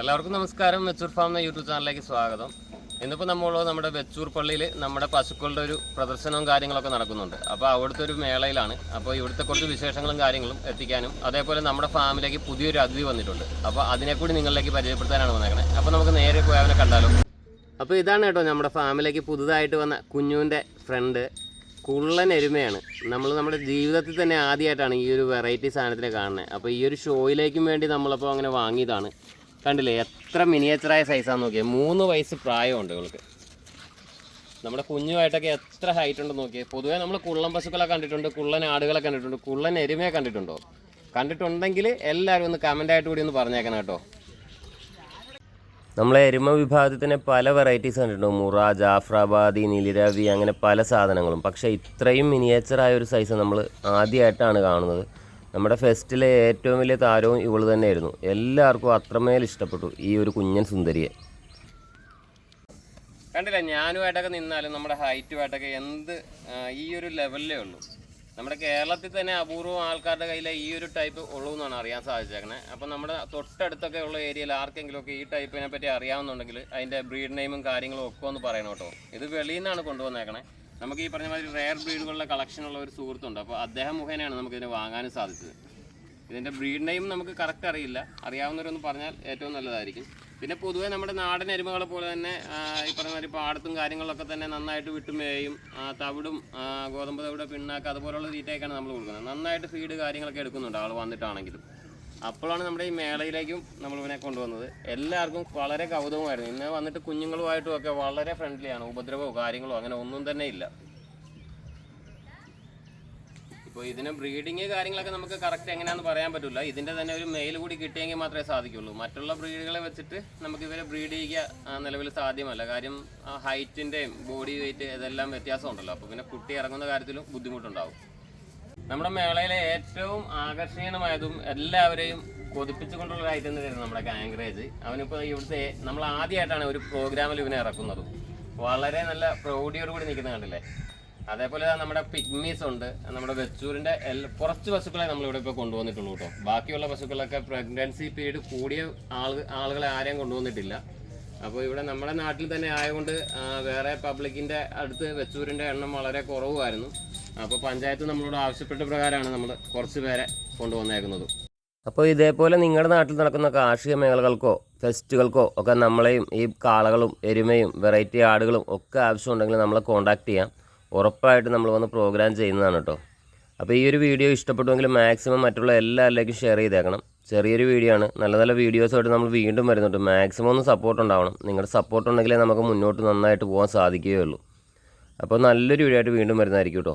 എല്ലാവർക്കും നമസ്കാരം. വെച്ചൂർ ഫാം എന്ന യൂട്യൂബ് ചാനലിലേക്ക് സ്വാഗതം. ഇന്നിപ്പോൾ നമ്മളുള്ളത് നമ്മുടെ വെച്ചൂർ പള്ളിയിൽ നമ്മുടെ പശുക്കളുടെ ഒരു പ്രദർശനവും കാര്യങ്ങളൊക്കെ നടക്കുന്നുണ്ട്. അപ്പോൾ അവിടുത്തെ ഒരു മേളയിലാണ്. അപ്പോൾ ഇവിടുത്തെ കുറച്ച് വിശേഷങ്ങളും കാര്യങ്ങളും എത്തിക്കാനും അതേപോലെ നമ്മുടെ ഫാമിലേക്ക് പുതിയൊരു അതിഥി വന്നിട്ടുണ്ട്. അപ്പോൾ അതിനെ കൂടി നിങ്ങളിലേക്ക് പരിചയപ്പെടുത്താനാണ് വന്നേക്കണേ. അപ്പോൾ നമുക്ക് നേരെ പോയി അവനെ കണ്ടാലോ. അപ്പോൾ ഇതാണ് കേട്ടോ നമ്മുടെ ഫാമിലേക്ക് പുതുതായിട്ട് വന്ന കുഞ്ഞുവിന്റെ ഫ്രണ്ട് കുള്ളൻ എരുമയാണ്. നമ്മൾ നമ്മുടെ ജീവിതത്തിൽ തന്നെ ആദ്യമായിട്ടാണ് ഈ ഒരു വെറൈറ്റി സാധനത്തിനെ കാണുന്നത്. അപ്പോൾ ഈ ഒരു ഷോയിലേക്കും വേണ്ടി നമ്മളപ്പോൾ അങ്ങനെ വാങ്ങിയതാണ്. കണ്ടില്ലേ എത്ര മിനിയേച്ചറായ സൈസാന്ന് നോക്കിയേ. മൂന്ന് വയസ്സ് പ്രായമുണ്ട് ഇവൾക്ക്. നമ്മുടെ കുഞ്ഞുമായിട്ടൊക്കെ എത്ര ഹൈറ്റ് ഉണ്ടെന്ന് നോക്കിയേ. പൊതുവേ നമ്മൾ കുള്ളൻ പശുക്കളെ കണ്ടിട്ടുണ്ട് കുള്ളൻ ആടുകളെ കണ്ടിട്ടുണ്ട് കുള്ളൻ എരുമയെ കണ്ടിട്ടുണ്ടോ? കണ്ടിട്ടുണ്ടെങ്കിൽ എല്ലാവരും ഒന്ന് കമന്റായിട്ട് കൂടി ഒന്ന് പറഞ്ഞേക്കണം കേട്ടോ. നമ്മളെ എരുമ വിഭാഗത്തിൽ തന്നെ പല വെറൈറ്റീസ് കണ്ടിട്ടുണ്ട്? മുറ ജാഫ്രാബാദി നിലിരവി അങ്ങനെ പല സാധനങ്ങളും. പക്ഷേ ഇത്രയും മിനിയേച്ചറായ ഒരു സൈസ് നമ്മൾ ആദ്യമായിട്ടാണ് കാണുന്നത്. നമ്മുടെ ഫെസ്റ്റിലെ ഏറ്റവും വലിയ താരവും ഇവൾ തന്നെയായിരുന്നു. എല്ലാവർക്കും അത്രമേൽ ഇഷ്ടപ്പെട്ടു ഈ ഒരു കുഞ്ഞൻ സുന്ദരിയെ. കണ്ടില്ല ഞാനുമായിട്ടൊക്കെ നിന്നാലും നമ്മുടെ ഹൈറ്റുമായിട്ടൊക്കെ എന്ത് ഈ ഒരു ലെവലിലേ ഉള്ളൂ. നമ്മുടെ കേരളത്തിൽ തന്നെ അപൂർവം ആൾക്കാരുടെ കയ്യിലെ ഈ ഒരു ടൈപ്പ് ഉള്ളൂ എന്നാണ് അറിയാൻ സാധിച്ചേക്കണേ. അപ്പം നമ്മുടെ തൊട്ടടുത്തൊക്കെ ഉള്ള ഏരിയയിൽ ആർക്കെങ്കിലുമൊക്കെ ഈ ടൈപ്പിനെ പറ്റി അറിയാവുന്നുണ്ടെങ്കിൽ അതിന്റെ ബ്രീഡ് നെയിമും കാര്യങ്ങളും ഒക്കെ ഒന്ന് പറയണം കേട്ടോ. ഇത് വെളിയിൽ നിന്നാണ് കൊണ്ടുവന്നേക്കണേ. നമുക്ക് ഈ പറഞ്ഞ മാതിരി റയർ ബ്രീഡുകളുടെ കളക്ഷൻ ഉള്ള ഒരു സുഹൃത്തുണ്ട്. അപ്പോൾ അദ്ദേഹം മുഖേനയാണ് നമുക്ക് ഇതിനെ വാങ്ങാനും സാധിച്ചത്. ഇതിന്റെ ബ്രീഡ് നെയിം നമുക്ക് കറക്റ്റ് അറിയില്ല. അറിയാവുന്നവരൊന്ന് പറഞ്ഞാൽ ഏറ്റവും നല്ലതായിരിക്കും. പിന്നെ പൊതുവേ നമ്മുടെ നാടൻ എരുമകളെ പോലെ തന്നെ ഈ പറഞ്ഞ മാതിരി പാടത്തും കാര്യങ്ങളിലൊക്കെ തന്നെ നന്നായിട്ട് വിട്ടുമേയും മേയും തവിടും ഗോതമ്പ് തവിട് പിണ്ണാക്ക് അതുപോലുള്ള തീറ്റയൊക്കെയാണ് നമ്മൾ കൊടുക്കുന്നത്. നന്നായിട്ട് ഫീഡ് കാര്യങ്ങളൊക്കെ എടുക്കുന്നുണ്ട് ആൾ വന്നിട്ടാണെങ്കിലും. അപ്പോഴാണ് നമ്മുടെ ഈ മേളയിലേക്കും നമ്മൾ ഇവനെ കൊണ്ടുവന്നത്. എല്ലാവർക്കും വളരെ കൗതുകമായിരുന്നു. ഇന്ന് വന്നിട്ട് കുഞ്ഞുങ്ങളുമായിട്ടും ഒക്കെ വളരെ ഫ്രണ്ട്ലിയാണ് ഉപദ്രവമോ കാര്യങ്ങളോ അങ്ങനെ ഒന്നും തന്നെ ഇല്ല. ഇപ്പോൾ ഇതിന് ബ്രീഡിങ് കാര്യങ്ങളൊക്കെ നമുക്ക് കറക്റ്റ് എങ്ങനെയാണെന്ന് പറയാൻ പറ്റില്ല ഇതിന്റെ തന്നെ ഒരു മെയിൽ കൂടി കിട്ടിയെങ്കിൽ മാത്രമേ സാധിക്കുള്ളൂ. മറ്റുള്ള ബ്രീഡുകളെ വെച്ചിട്ട് നമുക്ക് ഇവരെ ബ്രീഡ് ചെയ്യുക നിലവിൽ സാധ്യമല്ല. കാര്യം ഹൈറ്റിന്റെയും ബോഡി വെയിറ്റ് ഇതെല്ലാം വ്യത്യാസമുണ്ടല്ലോ. അപ്പോൾ പിന്നെ കുട്ടി ഇറങ്ങുന്ന കാര്യത്തിലും ബുദ്ധിമുട്ടുണ്ടാവും. നമ്മുടെ മേളയിലെ ഏറ്റവും ആകർഷണീയമായതും എല്ലാവരെയും കൊതിപ്പിച്ചുകൊണ്ടുള്ള ഐറ്റം തന്നെയായിരുന്നു നമ്മുടെ ഗാംഗ്രേജ്. അവനിപ്പോൾ ഇവിടുത്തെ നമ്മൾ ആദ്യമായിട്ടാണ് ഒരു പ്രോഗ്രാമിൽ ഇവനെ ഇറക്കുന്നത്. വളരെ നല്ല പ്രൗഢിയോട് കൂടി നിൽക്കുന്ന കണ്ടില്ലേ? അതേപോലെ നമ്മുടെ പിഗ്മീസ് ഉണ്ട്. നമ്മുടെ വെച്ചൂരിന്റെ കുറച്ച് പശുക്കളെ നമ്മളിവിടെ ഇപ്പോൾ കൊണ്ടുവന്നിട്ടുള്ളൂ കേട്ടോ. ബാക്കിയുള്ള പശുക്കളൊക്കെ പ്രഗ്നൻസി പീരീഡ് കൂടിയ ആളുകൾ ആളുകളെ ആരെയും കൊണ്ടുവന്നിട്ടില്ല. അപ്പോൾ ഇവിടെ നമ്മുടെ നാട്ടിൽ തന്നെ ആയതുകൊണ്ട് വേറെ പബ്ലിക്കിന്റെ അടുത്ത് വെച്ചൂരിന്റെ എണ്ണം വളരെ കുറവായിരുന്നു അപ്പോൾ പഞ്ചായത്ത് നമ്മളോട് ആവശ്യപ്പെട്ട പ്രകാരമാണ് നമ്മൾ കുറച്ച് പേരെ കൊണ്ടുവന്നേക്കുന്നത്. അപ്പോൾ ഇതേപോലെ നിങ്ങളുടെ നാട്ടിൽ നടക്കുന്ന കാർഷിക മേഖലകൾക്കോ ഫെസ്റ്റുകൾക്കോ ഒക്കെ നമ്മളെയും ഈ കാളകളും എരുമയും വെറൈറ്റി ആടുകളും ഒക്കെ ആവശ്യമുണ്ടെങ്കിൽ നമ്മളെ കോൺടാക്ട് ചെയ്യാം. ഉറപ്പായിട്ട് നമ്മൾ വന്ന് പ്രോഗ്രാം ചെയ്യുന്നതാണ് കേട്ടോ. അപ്പോൾ ഈ ഒരു വീഡിയോ ഇഷ്ടപ്പെട്ടുവെങ്കിൽ മാക്സിമം മറ്റുള്ള എല്ലാവരിലേക്കും ഷെയർ ചെയ്തേക്കണം. ചെറിയൊരു വീഡിയോ ആണ്. നല്ല നല്ല വീഡിയോസായിട്ട് നമ്മൾ വീണ്ടും വരുന്നുണ്ട്. മാക്സിമം ഒന്ന് സപ്പോർട്ട് ഉണ്ടാവണം. നിങ്ങളുടെ സപ്പോർട്ട് ഉണ്ടെങ്കിലേ നമുക്ക് മുന്നോട്ട് നന്നായിട്ട് പോകാൻ സാധിക്കുകയുള്ളൂ. അപ്പോൾ നല്ലൊരു വീഡിയോ ആയിട്ട് വീണ്ടും വരുന്നതായിരിക്കും കേട്ടോ.